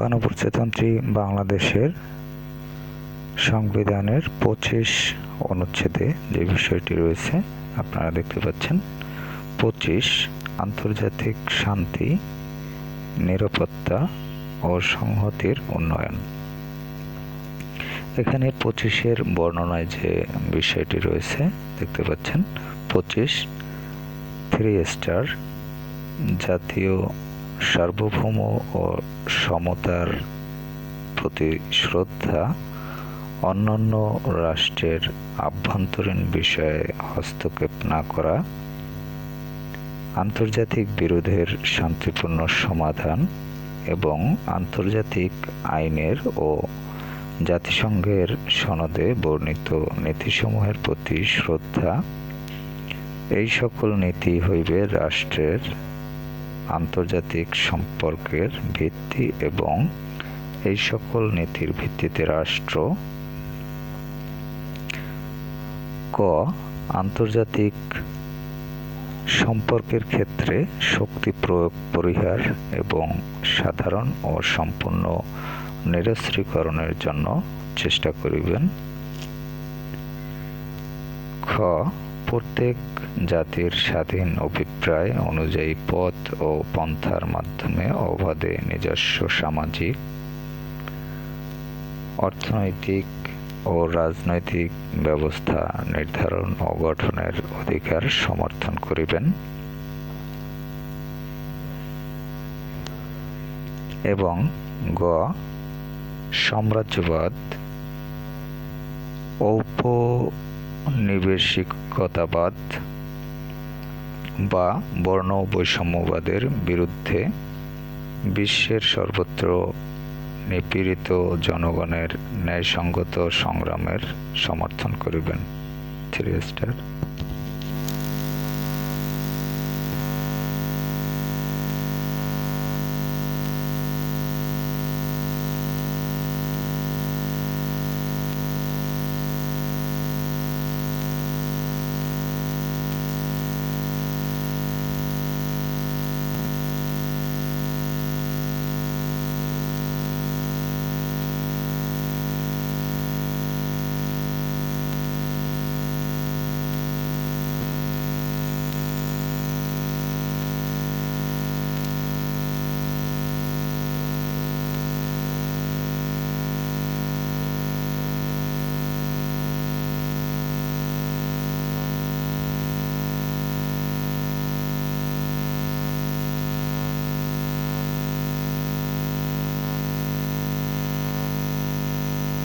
গণপ্রজাতন্ত্রী বাংলাদেশের সংবিধানের পঁচিশ অনুচ্ছেদে যে বিষয়টি রয়েছে, আপনারা দেখতে পাচ্ছেন, পঁচিশ আন্তর্জাতিক শান্তি, নিরাপত্তা ও সংহতির উন্নয়ন। এখানে পঁচিশের বর্ণনায় যে বিষয়টি রয়েছে, দেখতে পাচ্ছেন, পঁচিশ থ্রি স্টার জাতীয় সার্বভৌম ও সমতার প্রতি শ্রদ্ধা অন্যান্য রাষ্ট্রের আভ্যন্তরীণ বিষয়ে হস্তক্ষেপ না করা, আন্তর্জাতিক বিরোধের শান্তিপূর্ণ সমাধান এবং আন্তর্জাতিক আইনের ও জাতিসংঘের সনদে বর্ণিত নীতিসমূহের প্রতি শ্রদ্ধা, এই সকল নীতি হইবে রাষ্ট্রের আন্তর্জাতিক সম্পর্কের ভিত্তি এবং এই সকল নীতির ভিত্তিতে রাষ্ট্র ক, আন্তর্জাতিক সম্পর্কের ক্ষেত্রে শক্তি প্রয়োগ, পরিহার এবং সাধারণ ও সম্পূর্ণ নিরস্ত্রীকরণের জন্য চেষ্টা করিবেন। খ প্রত্যেক জাতির স্বাধীন অভিপ্রায় অনুযায়ী পথ ও পন্থার মাধ্যমে অবাধে নিজস্ব সামাজিক, অর্থনৈতিক ও রাজনৈতিক ব্যবস্থা নির্ধারণ ও গঠনের অধিকার সমর্থন করিবেন এবং গ, সাম্রাজ্যবাদ ঔপনিবেশিকতাবাদ বা বর্ণ বৈষম্যবাদের বিরুদ্ধে বিশ্বের সর্বত্র নিপীড়িত জনগণের ন্যায়সঙ্গত সংগ্রামের সমর্থন করিবেন। Three star.